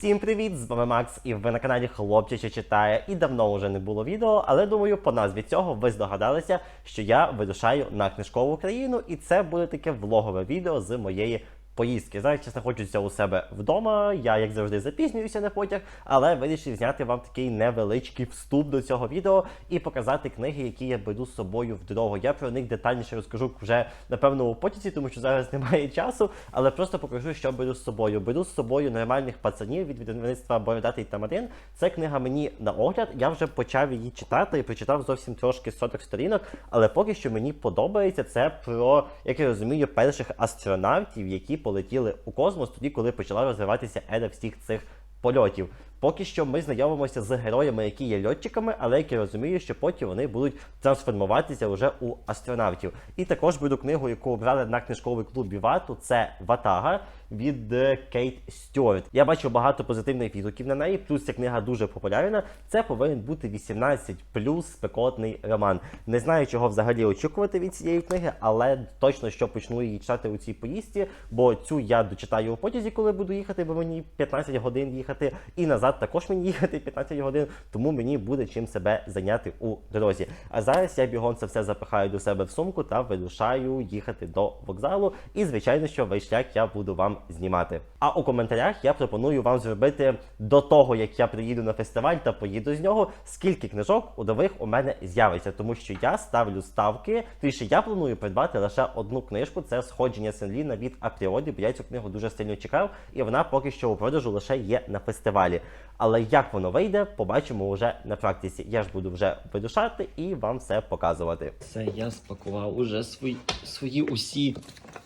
Всім привіт! З вами Макс, і ви на каналі Хлопчиче читає. І давно вже не було відео, але думаю, по назві цього ви здогадалися, що я вирушаю на книжкову країну, і це буде таке влогове відео з моєї поїздки. Зараз, чесно, хочеться у себе вдома. Я, як завжди, запізнююся на потяг, але вирішив зняти вам такий невеличкий вступ до цього відео і показати книги, які я беру з собою в дорогу. Я про них детальніше розкажу вже напевно у потязі, тому що зараз немає часу, але просто покажу, що беру з собою. Беру з собою нормальних пацанів від видавництва Бородатий Тамарин. Це книга мені на огляд. Я вже почав її читати і прочитав зовсім трошки соток сторінок, але поки що мені подобається це про, як я розумію, перших астронавтів, які полетіли у космос тоді, коли почала розвиватися ера всіх цих польотів. Поки що ми знайомимося з героями, які є льотчиками, але як я розумію, що потім вони будуть трансформуватися вже у астронавтів. І також буду книгу, яку обрали на книжковий клубі Вату, це Ватага від е, Кейт Стюарт. Я бачу багато позитивних відгуків на неї. Плюс ця книга дуже популярна. Це повинен бути 18 плюс спекотний роман. Не знаю, чого взагалі очікувати від цієї книги, але точно що почну її читати у цій поїздці, бо цю я дочитаю у потязі, коли буду їхати, бо мені 15 годин їхати, і назад також мені їхати 15 годин, тому мені буде чим себе зайняти у дорозі. А зараз я бігом це все запихаю до себе в сумку та вирушаю їхати до вокзалу. І звичайно, що весь шлях я буду вам знімати. А у коментарях я пропоную вам зробити до того, як я приїду на фестиваль та поїду з нього, скільки книжок у нових у мене з'явиться, тому що я ставлю ставки. Точніше, я планую придбати лише одну книжку. Це сходження Сенліна від Апріоді, бо я цю книгу дуже сильно чекав, і вона поки що у продажу лише є на фестивалі. Але як воно вийде, побачимо вже на практиці. Я ж буду вже вирушати і вам все показувати. Все, я спакував уже свої, свої усі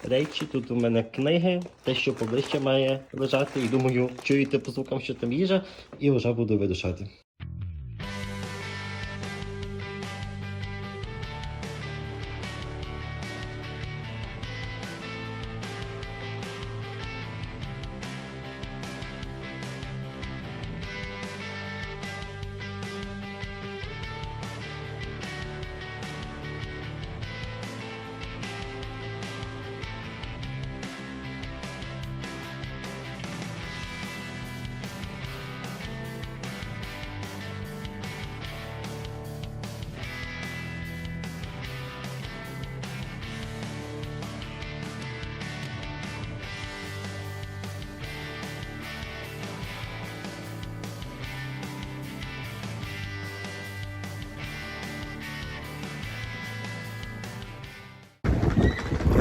речі. Тут у мене книги, те, що поближче має лежати, і думаю, чуєте по звукам, що там їжа, і вже буду вирушати.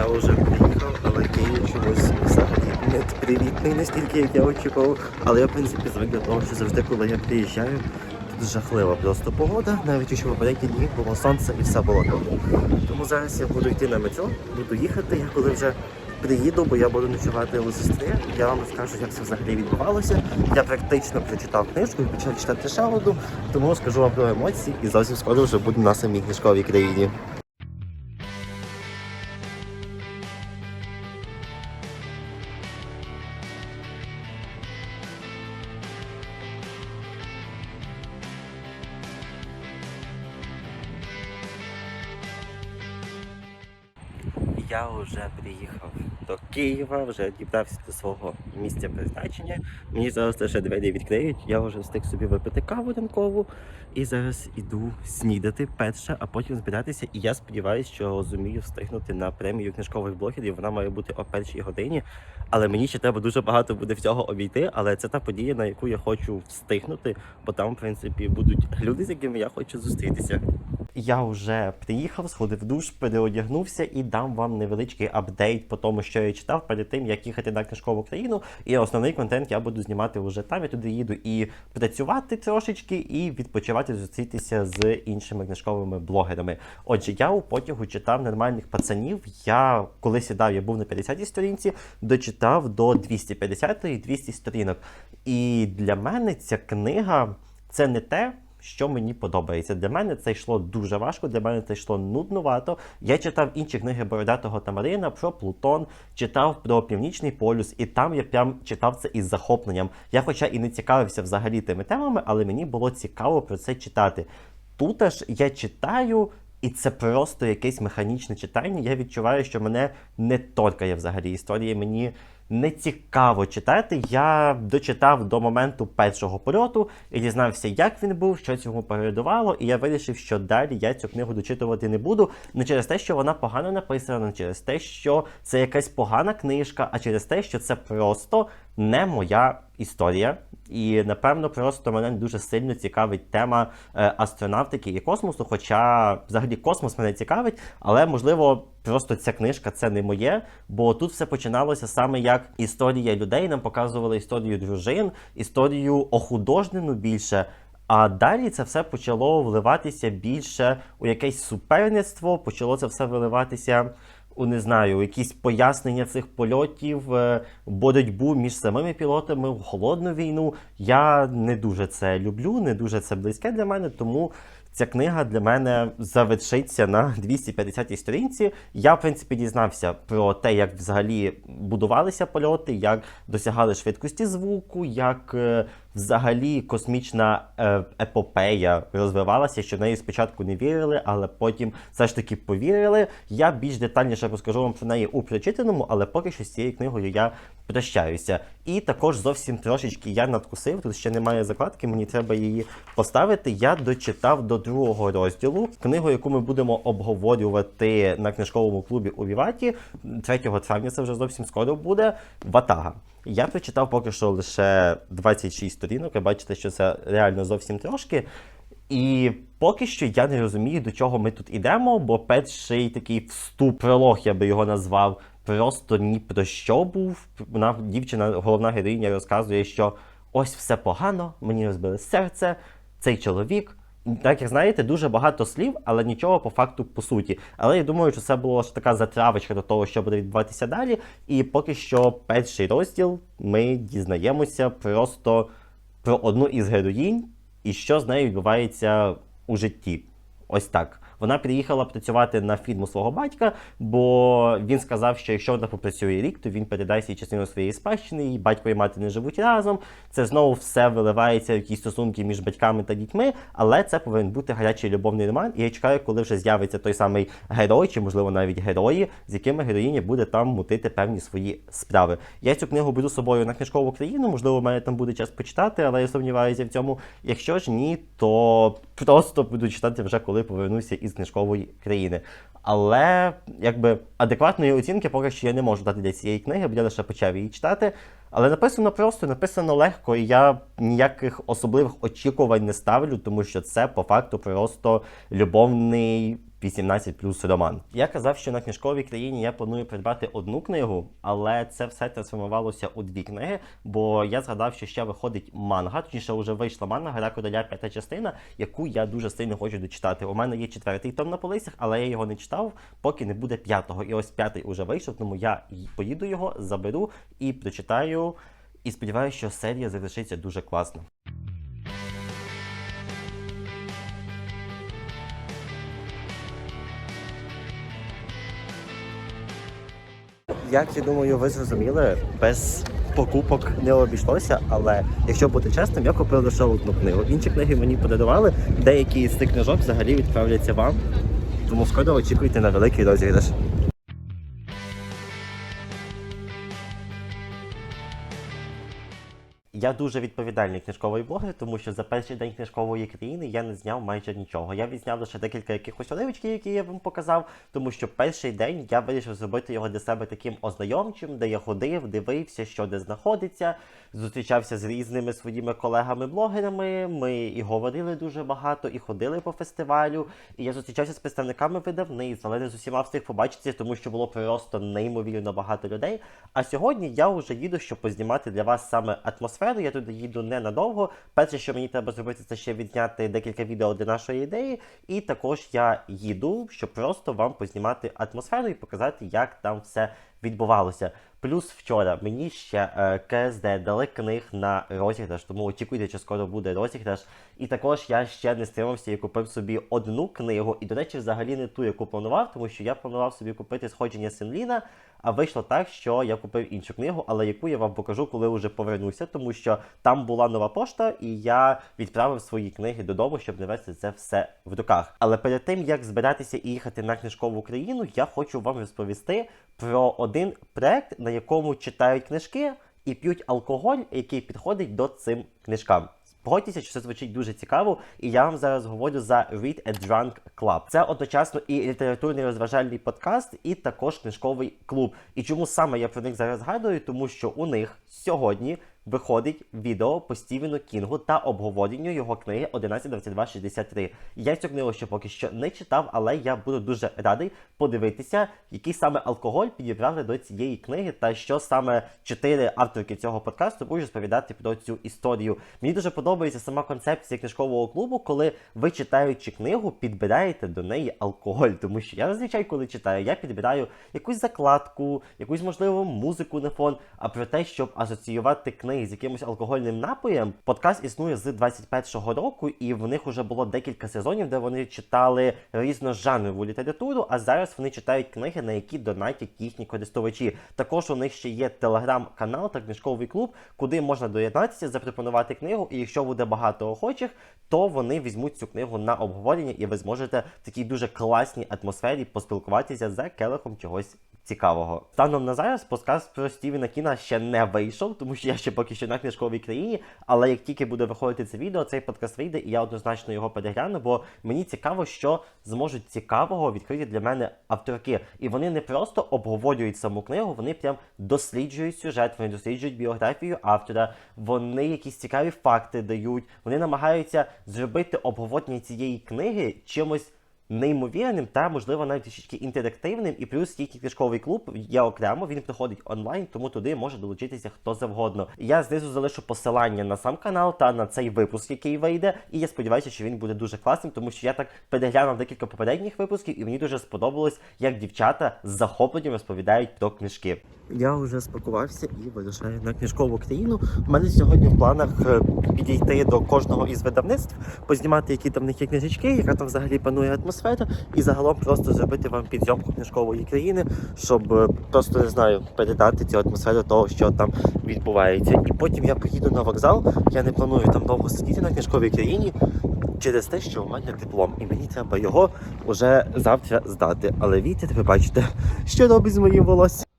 Я вже приїхав, але Київ чомусь взагалі не привітний настільки, як я очікував. Але я, в принципі, звик до того, що завжди, коли я приїжджаю, тут жахлива просто погода, навіть якщо попередні дні було сонце і все було добре. Тому зараз я буду йти на метро, буду їхати. Я коли вже приїду, бо я буду ночувати у сестри, я вам розкажу, як це взагалі відбувалося. Я практично прочитав книжку і почав читати одну, тому розкажу вам про емоції і зовсім скоро вже буду на самій книжковій країні. Я вже приїхав до Києва, вже дібрався до свого місця призначення. Мені зараз лише двері відкриють. Я вже встиг собі випити каву ранкову і зараз іду снідати перше, а потім збиратися. І я сподіваюся, що зумію встигнути на премію книжкових блогерів. Вона має бути о першій годині. Але мені ще треба дуже багато буде всього обійти. Але це та подія, на яку я хочу встигнути, бо там, в принципі, будуть люди, з якими я хочу зустрітися. Я вже приїхав, сходив душ, переодягнувся і дам вам невеличкий апдейт по тому, що я читав перед тим, як їхати на книжкову країну. І основний контент я буду знімати вже там. Я туди їду і працювати трошечки, і відпочивати, зустрітися з іншими книжковими блогерами. Отже, я у потягу читав нормальних пацанів. Я коли сідав, я був на 50-й сторінці, дочитав до 250 і 200 сторінок. І для мене ця книга це не те. Що мені подобається. Для мене це йшло дуже важко, для мене це йшло нуднувато. Я читав інші книги Бородатого Тамарина про Плутон, читав про Північний полюс, і там я прям читав це із захопленням. Я, хоча і не цікавився взагалі тими темами, але мені було цікаво про це читати. Тут аж я читаю. І це просто якесь механічне читання. Я відчуваю, що мене не торкає взагалі історія. Мені не цікаво читати. Я дочитав до моменту першого польоту і дізнався, як він був, що цьому передувало, і я вирішив, що далі я цю книгу дочитувати не буду. Не через те, що вона погано написана, не через те, що це якась погана книжка, а через те, що це просто не моя історія. І напевно просто мене дуже сильно цікавить тема е, астронавтики і космосу. Хоча взагалі космос мене цікавить, але можливо просто ця книжка це не моє. Бо тут все починалося саме як історія людей. Нам показували історію дружин, історію охудожнену більше. А далі це все почало вливатися більше у якесь суперництво, почало це все виливатися не знаю, якісь пояснення цих польотів, е, боротьбу між самими пілотами в холодну війну. Я не дуже це люблю, не дуже це близьке для мене, тому. Ця книга для мене завершиться на 250-й сторінці. Я, в принципі, дізнався про те, як взагалі будувалися польоти, як досягали швидкості звуку, як е, взагалі космічна е, епопея розвивалася, що в неї спочатку не вірили, але потім все ж таки повірили. Я більш детальніше розкажу вам про неї у прочитаному, але поки що з цією книгою я прощаюся. І також зовсім трошечки я надкусив. Тут ще немає закладки, мені треба її поставити. Я дочитав до другого розділу книгу, яку ми будемо обговорювати на книжковому клубі у Віваті. 3 травня це вже зовсім скоро буде. Ватага. Я прочитав поки що лише 26 сторінок. Ви бачите, що це реально зовсім трошки. І поки що я не розумію, до чого ми тут ідемо, бо перший такий вступ, пролог, я би його назвав, просто ні про що був. Вона дівчина, головна героїня, розказує, що ось все погано, мені розбили серце, цей чоловік. Так як знаєте, дуже багато слів, але нічого по факту по суті. Але я думаю, що це була ж така затравочка до того, що буде відбуватися далі. І поки що перший розділ ми дізнаємося просто про одну із героїнь і що з нею відбувається у житті. Ось так. Вона приїхала працювати на фірму свого батька, бо він сказав, що якщо вона попрацює рік, то він передасть їй частину своєї спадщини, і батько і мати не живуть разом. Це знову все виливається в якісь стосунки між батьками та дітьми, але це повинен бути гарячий любовний роман. І я чекаю, коли вже з'явиться той самий герой, чи можливо навіть герої, з якими героїня буде там мутити певні свої справи. Я цю книгу беру з собою на книжкову країну. Можливо, в мене там буде час почитати, але я сумніваюся в цьому. Якщо ж ні, то просто буду читати вже коли повернуся із книжкової країни. Але якби адекватної оцінки поки що я не можу дати для цієї книги, бо я лише почав її читати. Але написано просто, написано легко, і я ніяких особливих очікувань не ставлю, тому що це по факту просто любовний 18 плюс роман. Я казав, що на книжковій країні я планую придбати одну книгу, але це все трансформувалося у дві книги, бо я згадав, що ще виходить манга, точніше вже вийшла манга Гра Короля п'ята частина, яку я дуже сильно хочу дочитати. У мене є четвертий том на полицях, але я його не читав, поки не буде п'ятого. І ось п'ятий уже вийшов, тому я поїду його, заберу і прочитаю. І сподіваюся, що серія завершиться дуже класно. Як я думаю, ви зрозуміли, без покупок не обійшлося, але якщо бути чесним, я купив лише одну книгу. Інші книги мені подарували, деякі з цих книжок взагалі відправляться вам. Тому скоро очікуйте на великий розіграш. Я дуже відповідальний книжковий блогер, тому що за перший день книжкової країни я не зняв майже нічого. Я відзняв лише декілька якихось уривочків, які я вам показав, тому що перший день я вирішив зробити його для себе таким ознайомчим, де я ходив, дивився, що де знаходиться, зустрічався з різними своїми колегами-блогерами. Ми і говорили дуже багато, і ходили по фестивалю. І я зустрічався з представниками видавництв, але не з усіма встиг побачитися, тому що було просто неймовірно багато людей. А сьогодні я вже їду, щоб познімати для вас саме атмосферу. Я туди їду ненадовго. Перше, що мені треба зробити, це ще відзняти декілька відео для нашої ідеї. І також я їду, щоб просто вам познімати атмосферу і показати, як там все відбувалося. Плюс вчора мені ще е, КСД дали книг на розіграш, тому очікуйте, що скоро буде розіграш. І також я ще не стримався і купив собі одну книгу. І, до речі, взагалі не ту, яку планував, тому що я планував собі купити сходження Сенліна. А вийшло так, що я купив іншу книгу, але яку я вам покажу, коли вже повернуся, тому що там була нова пошта, і я відправив свої книги додому, щоб не вести це все в руках. Але перед тим як збиратися і їхати на книжкову країну, я хочу вам розповісти про одне. Один проект, на якому читають книжки і п'ють алкоголь, який підходить до цим книжкам. Погодьтеся, що це звучить дуже цікаво, і я вам зараз говорю за Read a Drunk Club. Це одночасно і літературний розважальний подкаст, і також книжковий клуб. І чому саме я про них зараз згадую? Тому що у них сьогодні виходить відео по Стівену Кінгу та обговоренню його книги 112263. Я цю книгу ще поки що не читав, але я буду дуже радий подивитися, який саме алкоголь підібрали до цієї книги, та що саме чотири авторки цього подкасту будуть розповідати про цю історію. Мені дуже подобається сама концепція книжкового клубу, коли ви читаючи книгу, підбираєте до неї алкоголь. Тому що я зазвичай, коли читаю, я підбираю якусь закладку, якусь можливо музику на фон. А про те, щоб асоціювати книги з якимось алкогольним напоєм, подкаст існує з 21-го року, і в них вже було декілька сезонів, де вони читали різножанрову літературу. А зараз вони читають книги, на які донатять їхні користувачі. Також у них ще є телеграм-канал та книжковий клуб, куди можна доєднатися, запропонувати книгу. І якщо буде багато охочих, то вони візьмуть цю книгу на обговорення, і ви зможете в такій дуже класній атмосфері поспілкуватися за келихом чогось цікавого. Станом на зараз подкаст про Стівена Кіна ще не вийшов, тому що я ще поки що на книжковій країні. Але як тільки буде виходити це відео, цей подкаст вийде, і я однозначно його перегляну, бо мені цікаво, що зможуть цікавого відкрити для мене авторки. І вони не просто обговорюють саму книгу, вони прям досліджують сюжет, вони досліджують біографію автора, вони якісь цікаві факти дають, вони намагаються зробити обговорення цієї книги чимось неймовірним та, можливо, навіть трішечки інтерактивним. І плюс їхній книжковий клуб є окремо, він проходить онлайн, тому туди може долучитися хто завгодно. Я знизу залишу посилання на сам канал та на цей випуск, який вийде. І я сподіваюся, що він буде дуже класним, тому що я так переглянув декілька попередніх випусків, і мені дуже сподобалось, як дівчата з захопленням розповідають про книжки. Я вже спакувався і вирушаю на книжкову країну. У мене сьогодні в планах е, підійти до кожного із видавництв, познімати, які там в є книжечки, яка там взагалі панує атмосфера, і загалом просто зробити вам підйомку книжкової країни, щоб е, просто не знаю передати цю атмосферу того, що там відбувається. І потім я поїду на вокзал. Я не планую там довго сидіти на книжковій країні. Через те, що у мене диплом, і мені треба його вже завтра здати. Але вітер, ви бачите, що робить з моїм волоссям.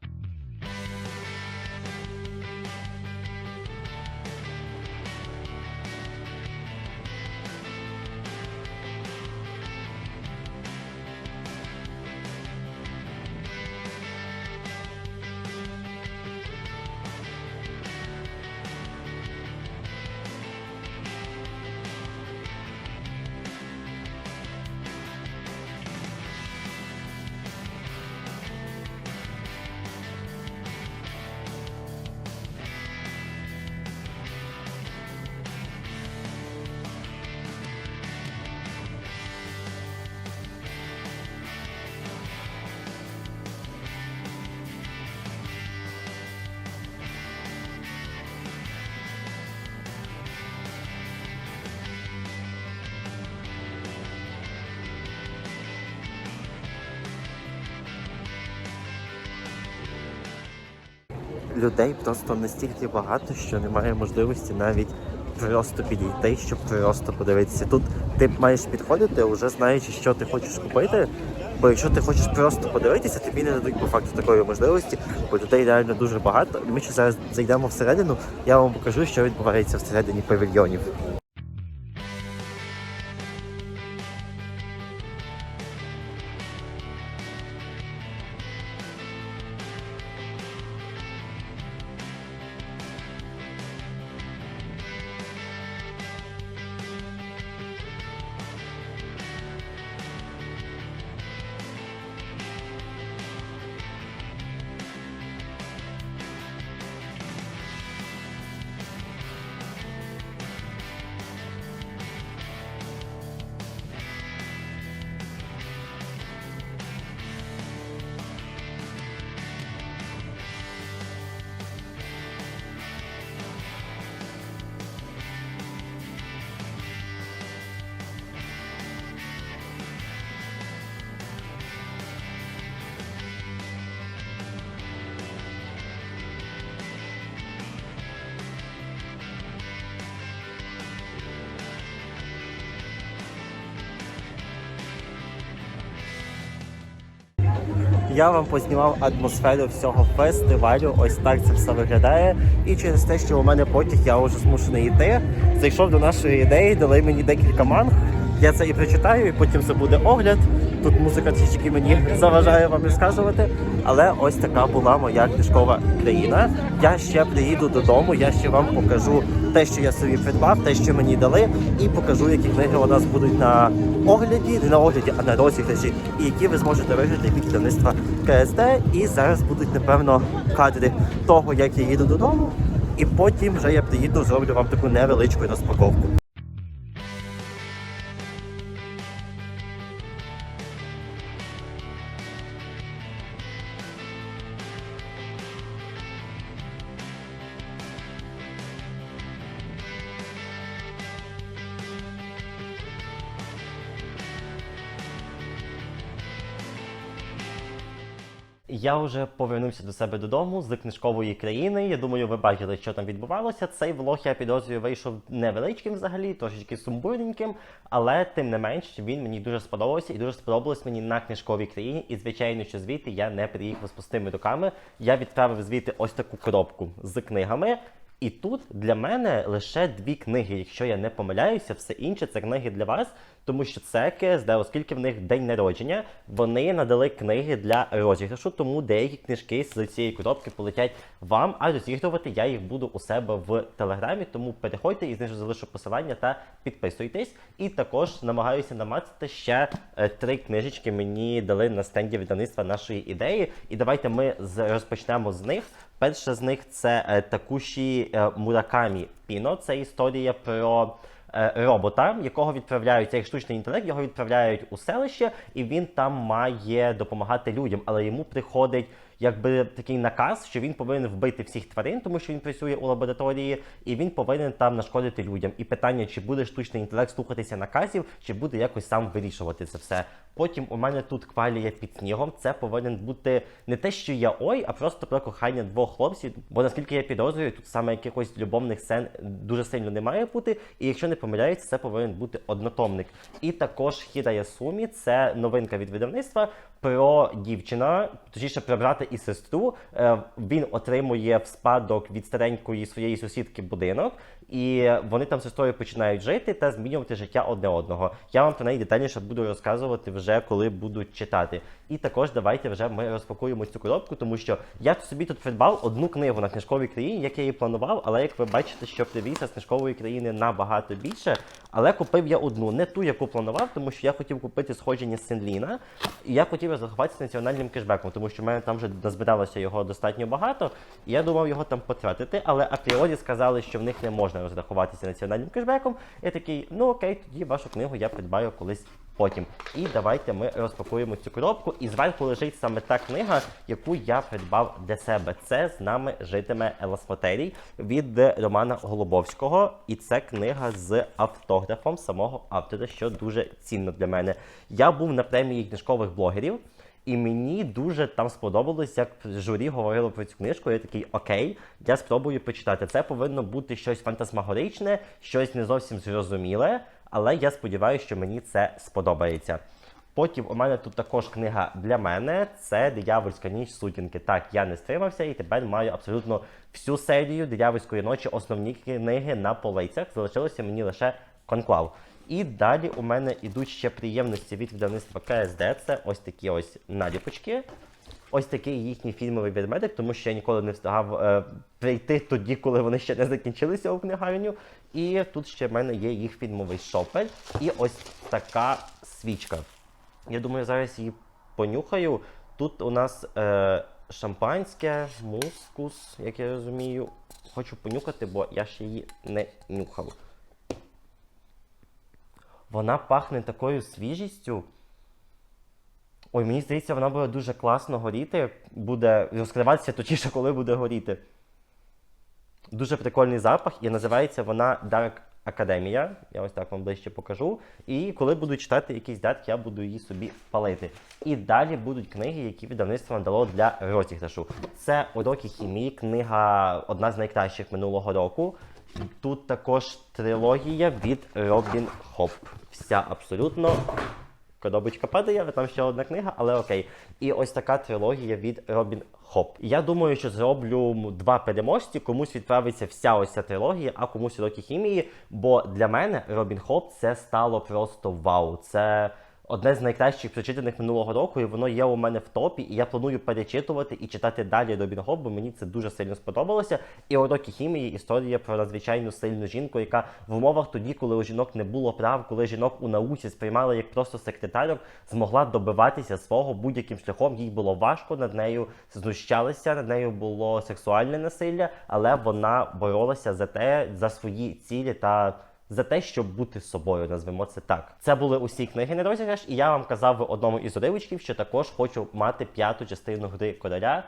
Людей просто настільки багато, що немає можливості навіть просто підійти, щоб просто подивитися. Тут ти маєш підходити, вже знаючи, що ти хочеш купити. Бо якщо ти хочеш просто подивитися, тобі не дадуть по факту такої можливості, бо людей реально дуже багато. Ми ще зараз зайдемо всередину, я вам покажу, що відбувається всередині павільйонів. Я вам познімав атмосферу всього фестивалю. Ось так це все виглядає. І через те, що у мене потяг, я вже змушений йти. Зайшов до нашої ідеї, дали мені декілька манг. Я це і прочитаю, і потім це буде огляд. Тут музика трішки мені заважає вам розказувати. Але ось така була моя книжкова країна. Я ще приїду додому, я ще вам покажу те, що я собі придбав, те, що мені дали, і покажу, які книги у нас будуть на огляді, не на огляді, а на розіграші, і які ви зможете виграти від видавництва КСД. І зараз будуть, напевно, кадри того, як я їду додому. І потім вже я приїду, зроблю вам таку невеличку розпаковку. Я вже повернувся до себе додому з книжкової країни. Я думаю, ви бачили, що там відбувалося. Цей влог я підозрюю вийшов невеличким взагалі, трошечки сумбурненьким, але тим не менш він мені дуже сподобався і дуже сподобалось мені на книжковій країні. І звичайно, що звідти я не приїхав з пустими руками. Я відправив звідти ось таку коробку з книгами. І тут для мене лише дві книги, якщо я не помиляюся, все інше це книги для вас, тому що це КСД, оскільки в них день народження, вони надали книги для розіграшу, тому деякі книжки з цієї коробки полетять вам, а розігрувати я їх буду у себе в телеграмі. Тому переходьте і знизу залишу посилання та підписуйтесь. І також намагаюся намацати ще е, три книжечки. Мені дали на стенді видавництва нашої ідеї. І давайте ми розпочнемо з них. Перша з них це е, Такуші е, Муракамі Піно. Це історія про е, робота, якого відправляють як штучний інтелект, його відправляють у селище, і він там має допомагати людям, але йому приходить. Якби такий наказ, що він повинен вбити всіх тварин, тому що він працює у лабораторії, і він повинен там нашкодити людям. І питання, чи буде штучний інтелект слухатися наказів, чи буде якось сам вирішувати це все. Потім у мене тут квалія під снігом. Це повинен бути не те, що я ой, а просто про кохання двох хлопців. Бо наскільки я підозрюю, тут саме якихось любовних сцен дуже сильно не має бути. І якщо не помиляюсь, це повинен бути однотомник. І також Хіра Ясумі це новинка від видавництва про дівчина, точніше про брата і сестру. Е, Він отримує в спадок від старенької своєї сусідки будинок, і вони там з сестрою починають жити та змінювати життя одне одного. Я вам про неї детальніше буду розказувати вже коли буду читати. І також давайте вже ми розпакуємо цю коробку, тому що я собі тут придбав одну книгу на книжковій країні, як я її планував, але як ви бачите, що привізся з книжкової країни набагато більше. Але купив я одну, не ту, яку планував, тому що я хотів купити сходження Сенліна, і я хотів розрахуватися національним кешбеком, тому що в мене там вже назбиралося його достатньо багато. І я думав його там потратити, але апріорі сказали, що в них не можна розрахуватися національним кешбеком. Я такий, ну окей, тоді вашу книгу я придбаю колись потім. І давайте ми розпакуємо цю коробку. І зверху лежить саме та книга, яку я придбав для себе. Це з нами житиме Еласмотерій від Романа Голубовського. І це книга з автографом самого автора, що дуже цінно для мене. Я був на премії книжкових блогерів. І мені дуже там сподобалось, як журі говорило про цю книжку. Я такий окей, я спробую почитати. Це повинно бути щось фантасмагоричне, щось не зовсім зрозуміле, але я сподіваюся, що мені це сподобається. Потім у мене тут також книга для мене. Це Диявольська ніч сутінки. Так, я не стримався і тепер маю абсолютно всю серію Диявольської ночі, основні книги на полицях. Залишилося мені лише конклав. І далі у мене ідуть ще приємності від видавництва КСД. Це ось такі ось наліпочки. Ось такий їхній фільмовий ведмедик, тому що я ніколи не встигав е, прийти тоді, коли вони ще не закінчилися у книгарню. І тут ще в мене є їх фільмовий шопель. І ось така свічка. Я думаю, зараз її понюхаю. Тут у нас е, шампанське, мускус, як я розумію. Хочу понюхати, бо я ще її не нюхав. Вона пахне такою свіжістю. Ой, мені здається, вона буде дуже класно горіти. Буде розкриватися точніше, коли буде горіти. Дуже прикольний запах, і називається вона Dark Academia. Я ось так вам ближче покажу. І коли буду читати якийсь дат, я буду її собі палити. І далі будуть книги, які видавництво надало для розіграшу. Це уроки хімії, книга одна з найкращих минулого року. Тут також трилогія від Робін Хоп. Вся абсолютно коробочка падає, там ще одна книга, але окей. І ось така трилогія від Робін Хоп. Я думаю, що зроблю два переможці. Комусь відправиться вся ось ця трилогія, а комусь уроки хімії. Бо для мене Робін Хоп це стало просто вау. Це. Одне з найкращих прочитаних минулого року, і воно є у мене в топі, і я планую перечитувати і читати далі Робін Гуд, бо мені це дуже сильно сподобалося. І уроки хімії історія про надзвичайно сильну жінку, яка в умовах тоді, коли у жінок не було прав, коли жінок у науці сприймали як просто секретарок, змогла добиватися свого будь-яким шляхом. Їй було важко над нею знущалися, над нею було сексуальне насилля, але вона боролася за те, за свої цілі та. За те, щоб бути собою, назвемо це так. Це були усі книги на розіграш, і я вам казав в одному із уривочків, що також хочу мати п'яту частину гри короля.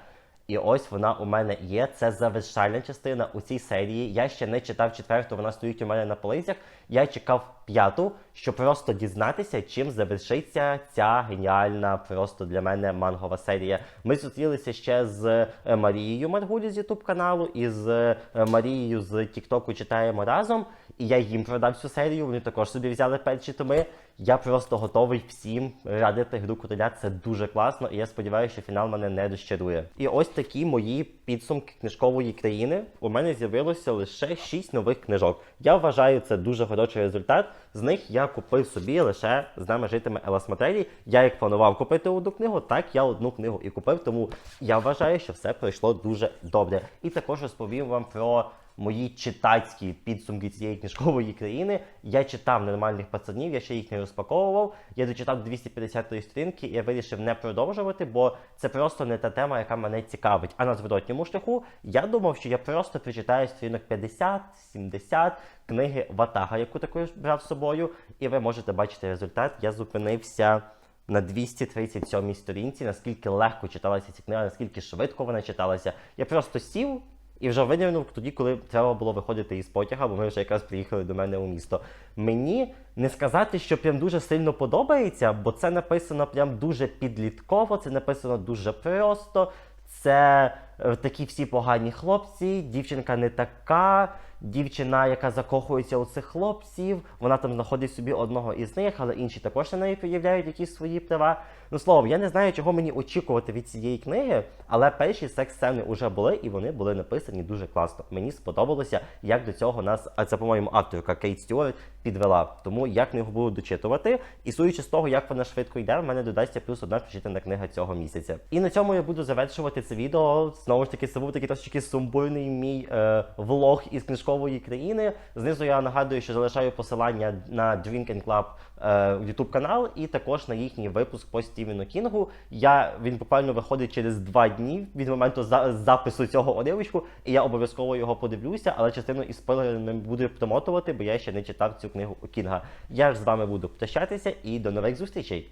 І ось вона у мене є. Це завершальна частина у цій серії. Я ще не читав четверту, вона стоїть у мене на полицях. Я чекав п'яту, щоб просто дізнатися, чим завершиться ця геніальна, просто для мене мангова серія. Ми зустрілися ще з е, Марією Маргулі з Ютуб каналу і з е, Марією з Тіктоку читаємо разом. І я їм продав цю серію. Вони також собі взяли перші томи. Я просто готовий всім радити гру короля. Це дуже класно, і я сподіваюся, що фінал мене не розчарує. І ось такі мої підсумки книжкової країни. У мене з'явилося лише 6 нових книжок. Я вважаю це дуже хороший результат. З них я купив собі лише з нами житиме Елас Матерії. Я як планував купити одну книгу, так я одну книгу і купив. Тому я вважаю, що все пройшло дуже добре. І також розповім вам про мої читацькі підсумки цієї книжкової країни. Я читав нормальних пацанів, я ще їх не розпаковував. Я дочитав до 250-ї сторінки, і я вирішив не продовжувати, бо це просто не та тема, яка мене цікавить. А на зворотньому шляху я думав, що я просто прочитаю сторінок 50-70 книги Ватага, яку також брав з собою. І ви можете бачити результат. Я зупинився. На 237 сторінці, наскільки легко читалася ця книга, наскільки швидко вона читалася. Я просто сів і вже виділено тоді, коли треба було виходити із потяга, бо ми вже якраз приїхали до мене у місто. Мені не сказати, що прям дуже сильно подобається, бо це написано прям дуже підлітково, це написано дуже просто. Це е, такі всі погані хлопці, дівчинка не така, дівчина, яка закохується у цих хлопців, вона там знаходить собі одного із них, але інші також на неї проявляють якісь свої права. Ну словом, я не знаю, чого мені очікувати від цієї книги, але перші секс-сцени вже були, і вони були написані дуже класно. Мені сподобалося, як до цього нас, а це, по-моєму, авторка Кейт Стюарт підвела. Тому я книгу буду дочитувати. І судячи з того, як вона швидко йде, в мене додасться плюс одна прочитана книга цього місяця. І на цьому я буду завершувати це відео. Знову ж таки, це був такий трошечки сумбурний мій е, влог із книжкової країни. Знизу я нагадую, що залишаю посилання на Drink and Club е, YouTube канал і також на їхній випуск по Стівену Кінгу. Я він буквально виходить через два дні від моменту за, запису цього уривочку, і я обов'язково його подивлюся, але частину із спойлерів не буду промотувати, бо я ще не читав цю книгу у Кінга. Я ж з вами буду прощатися і до нових зустрічей.